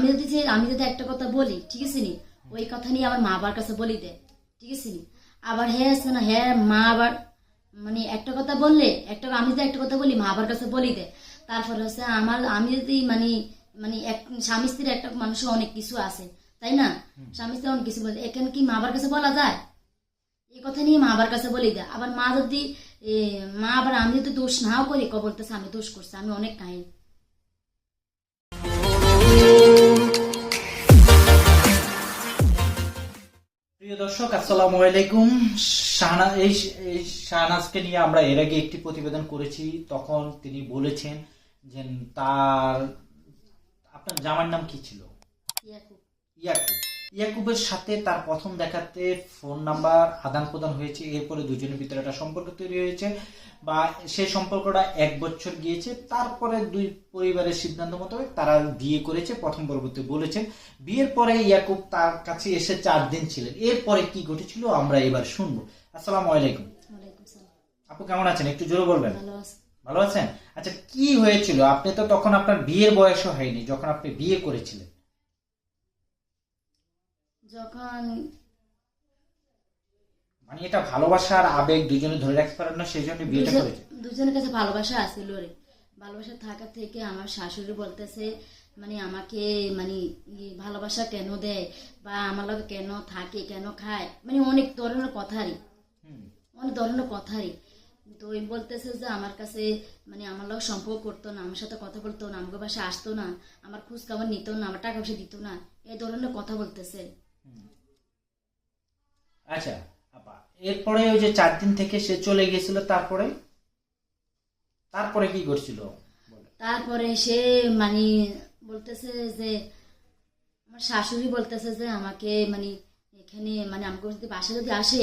আমি যদি যে আমি যদি একটা কথা বলি ঠিক আছে নি? ওই কথা নিয়ে আবার মা বাবার কাছে বলি দে ঠিক আছে নি? আবার হ্যাঁ আছে না হ্যাঁ মা আবার মানে একটা কথা বললে একটা আমি যদি একটা কথা বলি মা বাবার কাছে বলি দে। তারপর হচ্ছে আমার আমি যদি মানে মানে এক স্বামী স্ত্রীর একটা মানুষের অনেক কিছু আছে তাই না? স্বামী স্ত্রী অনেক কিছু বলে এখানে কি মা বাবার কাছে বলা যায়? এই কথা নিয়ে মা বাবার কাছে বলি দেয় আবার মা যদি মা আবার আমি যদি দোষ নাও করি ক বলতেছে আমি দোষ করছি আমি অনেক কাহিনী। প্রিয় দর্শক আসসালামু আলাইকুম। শাহনা এই এই শাহনাজকে নিয়ে আমরা এর আগে একটি প্রতিবেদন করেছি। তখন তিনি বলেছেন যে তার আপনার জামার নাম কি ছিল? ইয়াকুব। ইয়াকুব। ইয়াকুবের সাথে তার প্রথম দেখাতে ফোন নাম্বার আদান প্রদান হয়েছে এরপরে দুজনের ভিতরে একটা সম্পর্ক তৈরি হয়েছে বা সেই সম্পর্কটা এক বছর গিয়েছে তারপরে দুই পরিবারের সিদ্ধান্ত মোতাবেক তারা বিয়ে করেছে প্রথম পরবর্তী বলেছেন। বিয়ের পরে ইয়াকুব তার কাছে এসে চার দিন ছিলেন। এরপরে কি ঘটেছিল আমরা এবার শুনব। আসসালামু আলাইকুম। আপু কেমন আছেন? একটু জোরে বলবেন। ভালো আছেন? আচ্ছা কি হয়েছিল? আপনি তো তখন আপনার বিয়ের বয়সও হয়নি যখন আপনি বিয়ে করেছিলেন। যখন মানে এটা ভালোবাসার আবেগ দুজনে ধরে রাখতে পারেন না সেই জন্য বিয়েটা করেছে দুজনের কাছে ভালোবাসা আসছিল রে ভালোবাসা থাকা থেকে আমার শাশুড়ি বলতেছে মানে আমাকে মানে ভালোবাসা কেন দেয়? বা আমার লগে কেন থাকে কেন খায়? মানে অনেক ধরনের কথারই অনেক ধরনের কথারই তো ওই বলতেছে যে আমার কাছে মানে আমার লোক সম্পর্ক করতো না আমার সাথে কথা বলতো না আমাকে বাসায় আসতো না আমার খোঁজ খবর নিত না আমার টাকা পয়সা দিত না। এই ধরনের কথা বলতেছে। আচ্ছা আপা, এরপরে ওই যে চার দিন থেকে সে চলে গেছিল তারপরে? তারপরে কি করছিল? তারপরে সে মানে বলতেছে যে, আমার শাশুড়ি বলতেছে যে, আমাকে মানে এখানে মানে আমাকে যদি বাসায় যদি আসে,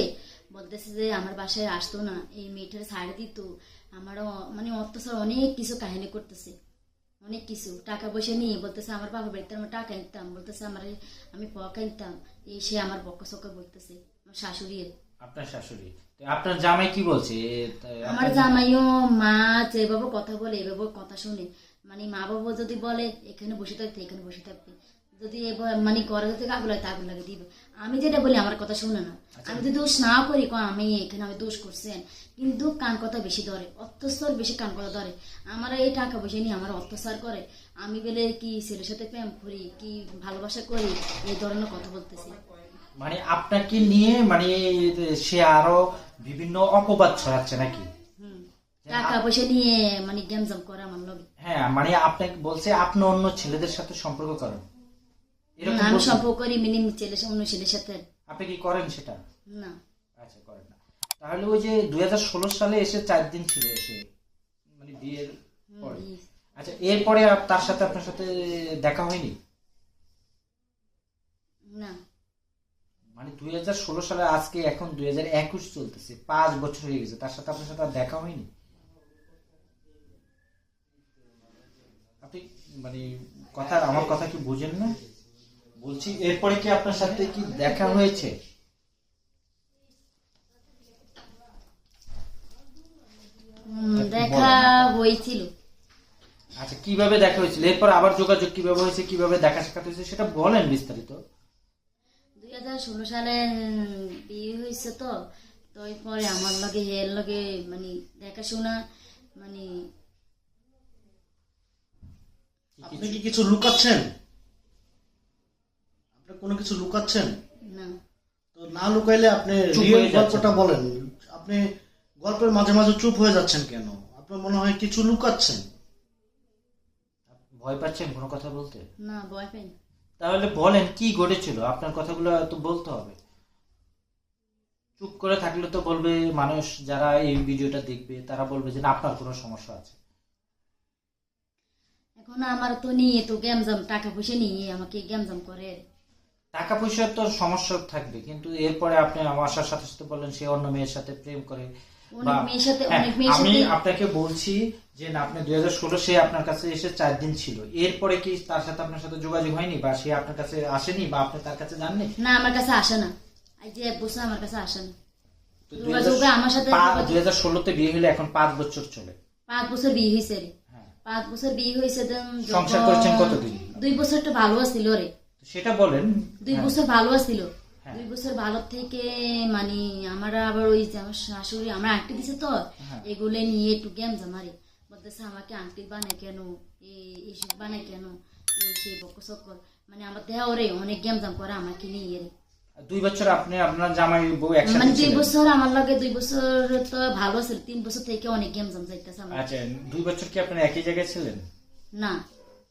বলতেছে যে, আমার বাসায় আসতো না, এই মেয়েটার ছাড়ে দিত। আমারও মানে অত্যাচার, অনেক কিছু কাহিনী করতেছে। অনেক কিছু। টাকা পয়সা নিয়ে বলতেছে আমার বাবা বাড়িতে আমার টাকা নিতাম। বলতেছে আমার আমি পকা নিতাম। এই সে আমার বক সক্কা বলতেছে আমার শাশুড়ি আপনার শাশুড়ি? আপনার জামাই কি বলছে? আমার জামাইও মা যেভাবে কথা বলে এভাবে কথা শুনে। মানে মা বাবা যদি বলে এখানে বসে থাকতে এখানে বসে থাকতে। যদি মানে করে যদি আগুন লাগে আগুন লাগে দিবে। আমি যেটা বলি আমার কথা শুনে না। আমি যদি দোষ না করি কয় আমি এখানে আমি দোষ করছেন কিন্তু কান কথা বেশি ধরে অত্যাচার বেশি কান কথা ধরে। আমার এই টাকা পয়সা নিয়ে আমার অত্যাচার করে। আমি বলে কি ছেলের সাথে প্রেম করি কি ভালোবাসা করি এই ধরনের কথা বলতেছি। মানে আপনাকে নিয়ে মানে সে আরও বিভিন্ন অপবাদ ছড়াচ্ছে নাকি? টাকা পয়সা নিয়ে মানে গ্যামজাম করে আমার লগে। হ্যাঁ মানে আপনাকে বলছে আপনি অন্য ছেলেদের সাথে সম্পর্ক করেন। আমি সম্পর্ক করি মিনি ছেলে অন্য ছেলের সাথে। আপনি কি করেন সেটা? না। আচ্ছা করেন না। তাহলে ওই যে দুই সালে এসে চার দিন ছিল এসে মানে বিয়ের পরে। আচ্ছা এরপরে তার সাথে আপনার সাথে দেখা হয়নি? না। মানে দুই হাজার ষোলো সালে আজকে এখন দুই হাজার একুশ চলতেছে পাঁচ বছর হয়ে গেছে তার সাথে আপনার সাথে আর দেখা হয়নি? আপনি মানে কথা আমার কথা কি বুঝেন না? বলছি এরপরে কি আপনার সাথে কি দেখা হয়েছে? দেখা হয়েছিল। আচ্ছা কীভাবে দেখা হয়েছিল? এরপর আবার যোগাযোগ কীভাবে হয়েছে কীভাবে দেখা সাক্ষাৎ হয়েছে সেটা বলেন বিস্তারিত। দুই হাজার ষোলো সালে বিয়ে হয়েছে তো তো পরে আমার লগে এর লগে মানে দেখাশোনা মানে আপনি কি কিছু লুকাচ্ছেন? কোনো কিছু লুকাচ্ছেন? না। তো না লুকাইলে আপনি। গল্পটা বলেন। আপনি গল্পের মাঝে মাঝে চুপ হয়ে যাচ্ছেন কেন? আপনার মনে হয় কিছু লুকাচ্ছেন? ভয় পাচ্ছেন কোনো কথা বলতে? না ভয় পাই তাহলে বলেন কি ঘটেছিল? আপনার কথাগুলো তো বলতে হবে। চুপ করে থাকলে তো বলবে মানুষ যারা এই ভিডিওটা দেখবে তারা বলবে যে না আপনার কোনো সমস্যা আছে। এখন আমার তো নিয়ে তো গ্যামজাম টাকা পয়সা নিয়ে আমাকে গ্যামজাম করে। টাকা পয়সার তো সমস্যা থাকবে কিন্তু এরপরে আপনি আমার আসার সাথে সাথে বললেন সে অন্য মেয়ের সাথে প্রেম করে হ্যাঁ, আমি আপনাকে বলছি যে না আপনি দুই হাজার ষোলো সে আপনার কাছে এসে চার দিন ছিল। এরপরে কি তার সাথে আপনার সাথে যোগাযোগ হয়নি বা সে আপনার কাছে আসেনি বা আপনি তার কাছে জাননি না আমার কাছে আসে না। এই যে এক বছর আমার কাছে আসে না। আমার সাথে দুই হাজার ষোলোতে বিয়ে হলে এখন পাঁচ বছর চলে। পাঁচ বছর বিয়ে হয়েছে রে। হ্যাঁ। পাঁচ বছর বিয়ে হয়েছে সংসার করছেন কতদিন? দুই বছরটা ভালো আছিল রে। সেটা বলেন। দুই হ্যাঁ, বছর ভালো আছিল। হ্যাঁ। দুই বছর ভালো থেকে মানে আমার আবার ওই যে আমার শাশুড়ি আমার আংটি দিছে তো হ্যাঁ। এগুলো নিয়ে একটু গেম জামারে। বলতেছে আমাকে আংটি বানায় কেন? এই- এইসব বানায় কেন? সেই বকর সকর মানে আমার দেহ ওরে অনেক গেম জাম করে আমাকে নিয়ে রে দুই বছর আপনি আপনার জামাই বউ একসাথে মানে দুই বছর আমার লাগে দুই বছর তো ভালো ছিল তিন বছর থেকে অনেক গেম জাম যাইতেছে আচ্ছা দুই বছর কি আপনারা একই জায়গায় ছিলেন? না।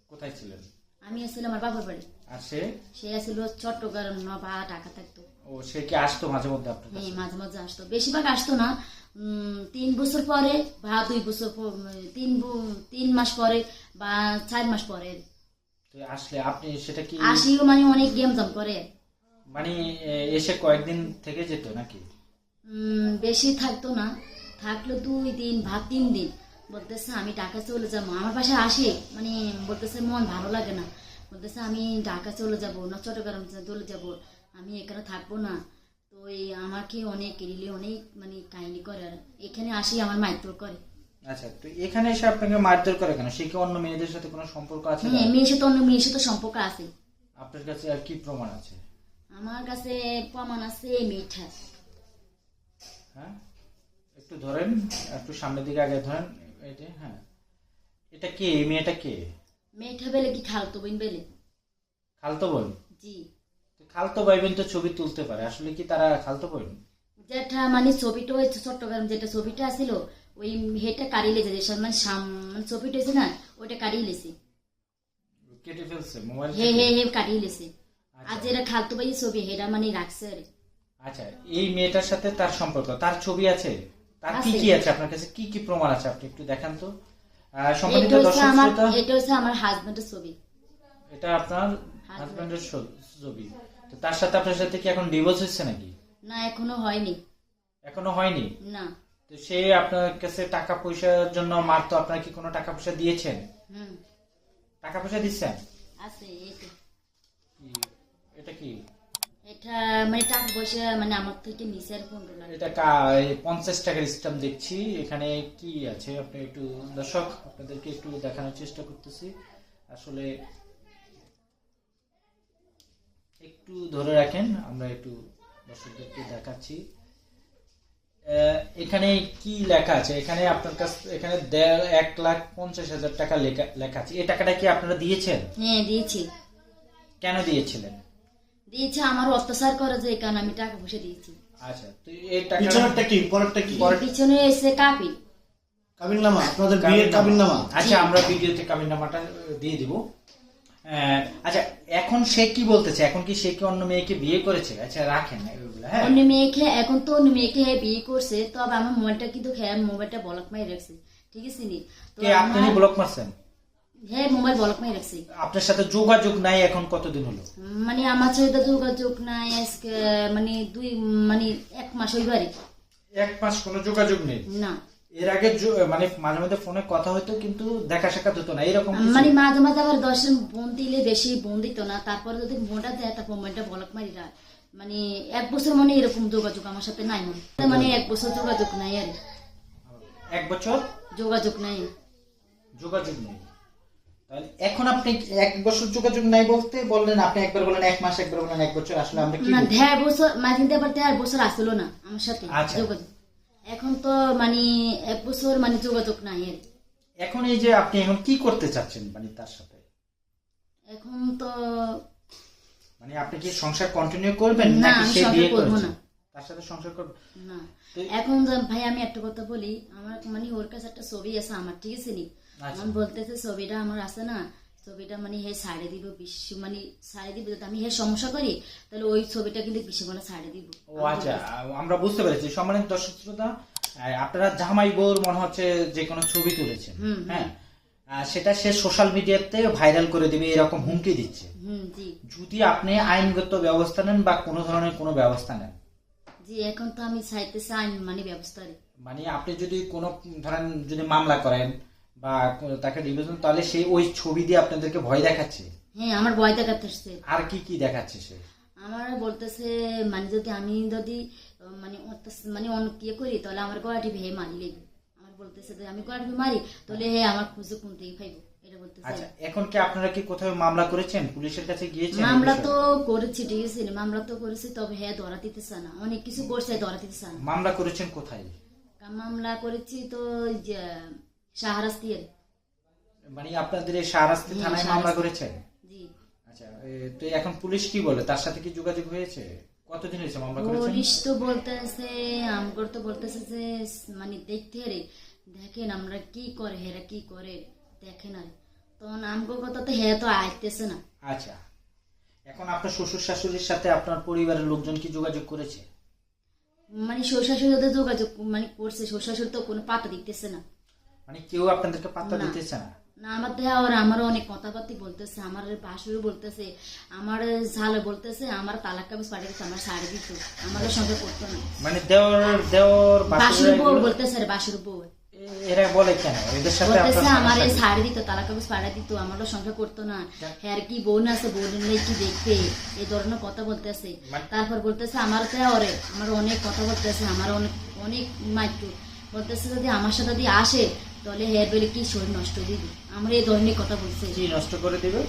কোথায় ছিলেন? আমি আসছিলাম আমার বাবার বাড়ি। আর সে? সে আসছিল চট্টগ্রাম বা টাকা থাকতো। ও সে কি আসতো মাঝে মধ্যে আপনার হ্যাঁ মাঝে মাঝে আসতো। বেশিরভাগ আসতো না। তিন বছর পরে বা দুই বছর তিন তিন মাস পরে বা চার মাস পরে। আসলে আপনি সেটা কি আসিও মানে অনেক গেম জাম করে। মানে এসে কয়েকদিন থেকে যেত নাকি? বেশি থাকতো না। থাকল দুই দিন বা তিন দিন। বলতেছে আমি ঢাকা চলে যাব। আমার পাশে আসে। মানে বলতেছে মন ভালো লাগে না। বলতেছে আমি ঢাকা চলে যাব না চট্টগ্রাম চলে যাব আমি এখানে থাকব না। তো এই আমাকে অনেক রিলে অনেক মানে কাহিনী করে আর এখানে আসি আমার মাইতোর করে। আচ্ছা তো এখানে এসে আপনাকে মারধর করে কেন? সে কি অন্য মেয়েদের সাথে কোনো সম্পর্ক আছে? হ্যাঁ মেয়ের সাথে অন্য মেয়ের সাথে সম্পর্ক আছে। আপনার কাছে আর কি প্রমাণ আছে? আমার কাছে প্রমাণ আছে মিঠা। হ্যাঁ? একটু ধরেন একটু সামনের দিকে আগে ধরেন এটা হ্যাঁ। এটা কে? এই মেয়েটা কে? মেঠা বেলে কি খালতো বোন বেলে? খালতো বোন? জি। খালতো ভাই বোন তো ছবি তুলতে পারে। আসলে কি তারা খালতো বোন? যেটা মানে ছবিটা ওই চট্টগ্রাম যেটা ছবিটা আছিল ওই হেটা কাড়ি লেছে যে মানে সাম মানে ছবিটা না ওইটা কাড়িয়ে লেছে। কেটে ফেলছে মোবাইল হে হে হে লেছে। আর আচ্ছা। যেটা খালতো ভাই ছবি হেটা মানে রাখছে আরে আচ্ছা এই মেয়েটার সাথে তার সম্পর্ক তার ছবি আছে? তার কি কি আছে? আপনার কাছে কি কি প্রমাণ আছে? আপনি একটু দেখান তো। সম্মানিত দর্শক শ্রোতা, এটা হচ্ছে আমার হাজবেন্ডের ছবি। এটা আপনার হাজবেন্ডের ছবি। তো তার সাথে আপনার সাথে কি এখন ডিভোর্স হচ্ছে নাকি? না এখনও হয়নি। এখনও হয়নি? না। তো সে আপনার কাছে টাকা পয়সার জন্য মারতো আপনার কি কোনো টাকা পয়সা দিয়েছেন? হুম। টাকা পয়সা দিচ্ছেন? আছে এটা এটা কি? এটা মানে টাকা পয়সা মানে আমার থেকে নিচে আর পনেরো লাখ এটা পঞ্চাশ টাকার স্ট্যাম্প দেখছি। এখানে কি আছে? আপনি একটু দর্শক আপনাদেরকে একটু দেখানোর চেষ্টা করতেছি। আসলে একটু ধরে রাখেন আমরা একটু দর্শকদেরকে দেখাচ্ছি। এখানে কি লেখা আছে? এখানে আপনার কাছ এখানে দেড় এক লাখ পঞ্চাশ হাজার টাকা লেখা লেখা আছে। এই টাকাটা কি আপনারা দিয়েছেন? হ্যাঁ দিয়েছি। কেন দিয়েছিলেন? দিয়েছে আমার অত্যাচার করে যে কারণে আমি টাকা পয়সা দিয়েছি। আচ্ছা তো এই টাকা কি? পরেরটা কি? পিছনে এসে কাপি কাবিন নামা আপনাদের বিয়ের কাবিন নামা আচ্ছা আমরা ভিডিওতে কাবিন নামাটা দিয়ে দিব। আচ্ছা এখন সে কি বলতেছে? এখন কি সে কি অন্য মেয়েকে বিয়ে করেছে? আচ্ছা রাখেন হ্যাঁ। অন্য মেয়েকে এখন তো অন্য মেয়েকে বিয়ে করছে তবে আমার মোবাইলটা কিন্তু হ্যাঁ মোবাইলটা বলক মাই রাখছে। ঠিক আছে নি তো আপনি ব্লক মারছেন? হ্যাঁ মোবাইল বলক মাই রাখছে। আপনার সাথে যোগাযোগ নাই এখন কতদিন হলো? মানে আমার সাথে যোগাযোগ নাই আজকে মানে দুই মানে এক মাস হইবারে এক মাস কোনো যোগাযোগ নেই? না। এর আগে মানে মাঝে মধ্যে ফোনে কথা হতো কিন্তু দেখা সাক্ষাৎ হতো না। এরকম মানে মাঝে মাঝে আবার দশ বোন দিলে বেশি বোন দিত না। তারপরে যদি বোনটা দেয় তারপর মোবাইলটা বলক মারি রাখ। মানে এক বছর মানে এরকম যোগাযোগ আমার সাথে নাই মনে মানে এক বছর যোগাযোগ নাই আর এক বছর? যোগাযোগ নাই। যোগাযোগ নেই। তাহলে এখন আপনি এক বছর যোগাযোগ নাই বলতে বললেন আপনি একবার বললেন এক মাস একবার বললেন এক বছর আসলে আমরা কি না দেড় বছর মাঝে আবার দেড় বছর আসলো না আমার সাথে আচ্ছা। যোগাযোগ এখন তো মানে এক বছর মানে যোগাযোগ নাই আর এখন এই যে আপনি এখন কি করতে চাচ্ছেন মানে তার সাথে এখন তো মানে আপনি কি সংসার কন্টিনিউ করবেন না, নাকি আমি সে বিয়ে করব না। তার সাথে সংসার করবে না এখন ভাই আমি একটা কথা বলি আমার মানে ওর কাছে একটা ছবি আছে আমার ঠিক আছে নি। আমি বলতেছে ছবিটা আমার আছে না ছবিটা মানে হে সাইডে দিব বিশ্ব মানে সাইডে দিব যদি আমি হে সমস্যা করি তাহলে ওই ছবিটা কিন্তু বিশ্ব মানে সাইডে দিব। ও আচ্ছা আমরা বুঝতে পেরেছি। সম্মানিত দর্শক শ্রোতা আপনারা জামাই বউর মনে হচ্ছে যে কোনো ছবি তুলেছেন হুম, হ্যাঁ? সেটা সে সোশ্যাল মিডিয়াতে ভাইরাল করে দিবে এরকম হুমকি দিচ্ছে। হুম জি। যদি আপনি আইনগত ব্যবস্থা নেন বা কোনো ধরনের কোনো ব্যবস্থা নেন? জি এখন তো আমি চাইতেছি আইন মানে ব্যবস্থা। মানে আপনি যদি কোনো ধরেন যদি মামলা করেন বা তাকে ডিভিশন তাহলে সে ওই ছবি দিয়ে আপনাদেরকে ভয় দেখাচ্ছে। হ্যাঁ আমার ভয় দেখাচ্ছে আর কি কি দেখাচ্ছে সে? আমার বলতেছে মানে যদি আমি যদি মানে মানে অন্য ইয়ে করি তাহলে আমার গলাটি ভেয়ে মারি লেগে আমার বলতেছে যে আমি গলাটি মারি তাহলে হে আমার খুঁজে কোন থেকে পাইব? এটা বলতে চাই আচ্ছা এখন কি আপনারা কি কোথাও মামলা করেছেন? পুলিশের কাছে গিয়েছেন? মামলা তো করেছি ঠিক আছে মামলা তো করেছি তবে হ্যাঁ ধরা দিতে চায় না। অনেক কিছু করছে ধরা দিতে চায় না। মামলা করেছেন কোথায়? মামলা করেছি তো শাহরাস্তির মানে আপনাদের এই শাহরাস্তি থানায় মামলা করেছেন? জি। আচ্ছা তো এখন পুলিশ কি বলে? তার সাথে কি যোগাযোগ হয়েছে? কতদিন হয়েছে মামলা করেছেন? পুলিশ তো বলতেছে আমগর তো বলতেছে যে মানে দেখতে রে দেখেন আমরা কি করে হেরা কি করে দেখেন আর তখন আমগো কথা তো হ্যাঁ তো আইতেছে না। আচ্ছা। এখন আপনার শ্বশুর শাশুড়ির সাথে আপনার পরিবারের লোকজন কি যোগাযোগ করেছে? মানে শ্বশুর সাথে যোগাযোগ মানে করছে শ্বশুর শাশুড়ি তো কোনো পাতা দিতেছে না। মানে কেউ আপনাদেরকে পাত্তা। দিতেছে না। না আমার আর আমারও অনেক কথাবার্তি বলতেছে আমার বাসুরও বলতেছে আমার ঝালে বলতেছে আমার তালাক কাগজ পাঠিয়ে দিচ্ছে আমার শাড়ি দিত আমাদের সঙ্গে করতো না। মানে দেওর দেওর বাসুরা বউ বলতেছে রে বাসুর বউ। এরা বলে কেন? এদের সাথে বলতেছে আমার এই সমস্যা দিত তালাক কাগজ পাঠিয়ে দিত আমারও সঙ্গে করতো না। হ্যাঁ কি বোন আছে বোন নেই কি দেখতে এই ধরনের কথা বলতেছে। মানে- তারপর বলতেছে আমার আমার অনেক কথা বলতেছে আমার অনেক অনেক মাইটু বলতেছে যদি আমার সাথে যদি আসে তাহলে হেয়ার বেলে কি শরীর নষ্ট দিবি? আমরা এই ধরনের কথা বলছে। কি নষ্ট করে দিবে?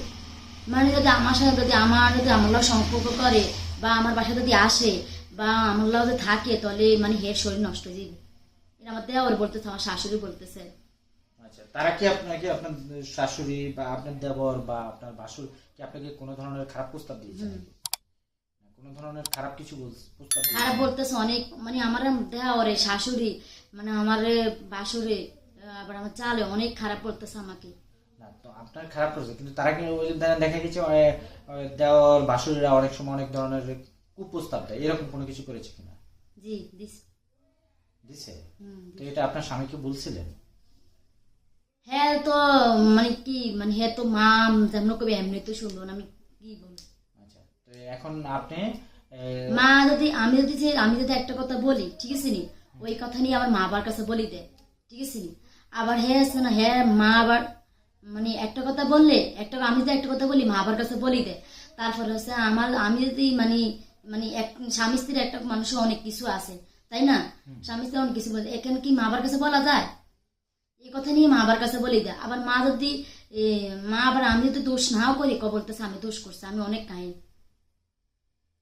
মানে যদি আমার সাথে যদি আমার যদি আমার সম্পর্ক করে বা আমার বাসায় যদি আসে বা আমার যদি থাকে তাহলে মানে হের শরীর নষ্ট যাবে এটা আমার দেওয়ার বলতেছে আমার শাশুড়ি বলতেছে। আচ্ছা তারা কি আপনাকে আপনার শাশুড়ি বা আপনার দেবর বা আপনার বাসুর কি আপনাকে কোনো ধরনের খারাপ প্রস্তাব দিয়েছে। কোনো ধরনের খারাপ কিছু প্রস্তাব খারাপ বলতেছে অনেক। মানে আমার দেওয়া ওরে শাশুড়ি মানে আমার বাসুরে আবার আমার চালে অনেক খারাপ আমাকে। তো আপনার খারাপ কিন্তু তারা কি দে- দেখা গেছে বাসুরিরা অনেক সময় অনেক ধরনের কুপ্রস্তাব দেয় এরকম কোনো কিছু করেছে কিনা? জি দিছে। তো এটা আপনার স্বামীকে বলছিলেন? হ্যাঁ তো মানে কি মানে হ্যাঁ তো মা যেমন কবি এমনি তো শুনব আমি কি বলব? আচ্ছা তো এখন আপনি মা যদি আমি যদি আমি যদি একটা কথা বলি ঠিক আছে নি? ওই কথা নিয়ে আমার মা বাবার কাছে বলি দেয় ঠিক আছে নি? আবার হ্যাঁ আছে না হ্যাঁ মা আবার মানে একটা কথা বললে একটা আমি যদি একটা কথা বলি মা বাবার কাছে বলি দেয় তারপর হচ্ছে আমার আমি যদি মানে মানে এক স্বামী স্ত্রীর একটা মানুষের অনেক কিছু আছে তাই না? স্বামী স্ত্রী অনেক কিছু বলে এখানে কি মা বাবার কাছে বলা যায়? এই কথা নিয়ে মা বাবার কাছে বলি দেয় আবার মা যদি মা আবার আমি যদি দোষ নাও করি ক বলতেছে আমি দোষ করছি আমি অনেক কাহিনী।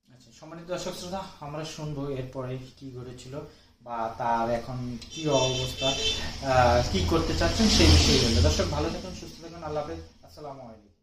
আচ্ছা সম্মানিত দর্শক শ্রোতা আমরা শুনব এরপরে কি ঘটেছিল। বা তার এখন কি অবস্থা কি করতে চাচ্ছেন সেই বিষয়ে বলব দর্শক, ভালো থাকুন, সুস্থ থাকুন, আল্লাহ হাফেজ। আসসালামু আলাইকুম।